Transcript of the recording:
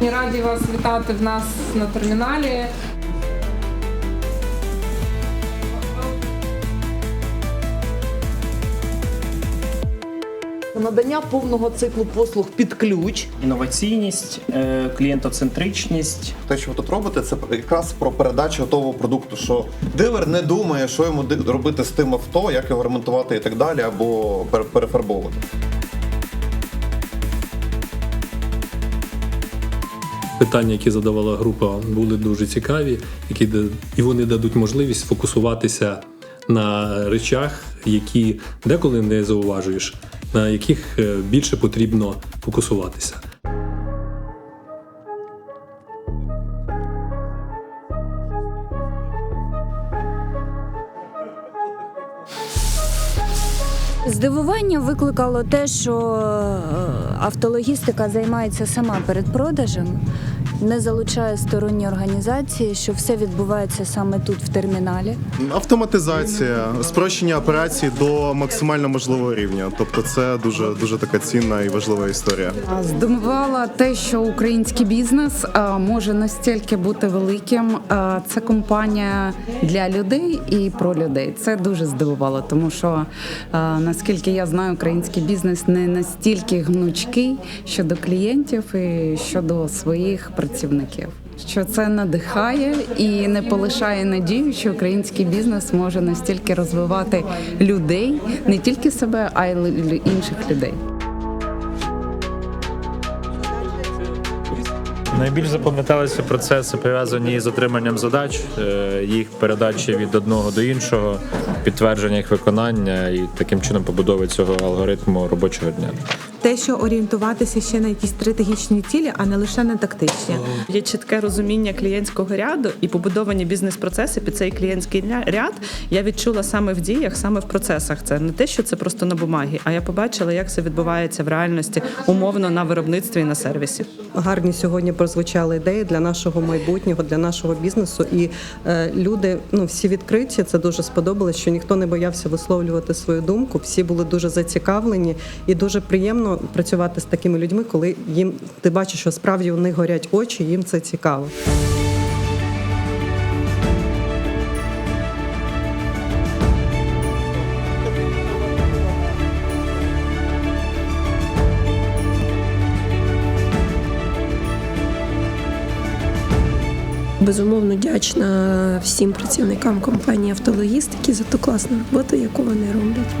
Раді вас вітати в нас на терміналі. Надання повного циклу послуг під ключ. інноваційність, е, клієнтоцентричність. Те, що ви тут робите, це якраз про передачу готового продукту. Що дилер не думає, що йому ди- робити з тим авто, як його ремонтувати і так далі, або пере- перефарбовувати. Питання, які задавала група, були дуже цікаві, які і вони дадуть можливість фокусуватися на речах, які деколи не зауважуєш, на яких е, більше потрібно фокусуватися. Здивування викликало те, що е, автологістика займається сама передпродажем, не залучає сторонні організації, що все відбувається саме тут, в терміналі. Автоматизація, спрощення операцій до максимально можливого рівня. Тобто, це дуже дуже така цінна і важлива історія. Здивувало те, що український бізнес може настільки бути великим. Це компанія для людей і про людей. Це дуже здивувало, тому що наскільки я знаю, український бізнес не настільки гнучкий щодо клієнтів і щодо своїх працівників. Що це надихає і не полишає надію, що український бізнес може настільки розвивати людей, не тільки себе, а й інших людей. Найбільш запам'яталися процеси пов'язані з отриманням задач, е, їх передачі від одного до іншого, підтвердження їх виконання і таким чином побудови цього алгоритму робочого дня. Те, що орієнтуватися ще на якісь стратегічні цілі, а не лише на тактичні. Є чітке розуміння клієнтського ряду і побудовані бізнес-процеси під цей клієнтський ряд. Я відчула саме в діях, саме в процесах. Це не те, що це просто на бумагі, а я побачила, як це відбувається в реальності, умовно на виробництві і на сервісі. Гарні сьогодні прозвучали ідеї для нашого майбутнього, для нашого бізнесу. І е, люди ну всі відкриті. Це дуже сподобалось, що ніхто не боявся висловлювати свою думку. Всі були дуже зацікавлені, і дуже приємно працювати з такими людьми, коли їм ти бачиш, що справді у них горять очі, їм це цікаво. Безумовно вдячна всім працівникам компанії автологістики за ту класну роботу, яку вони роблять.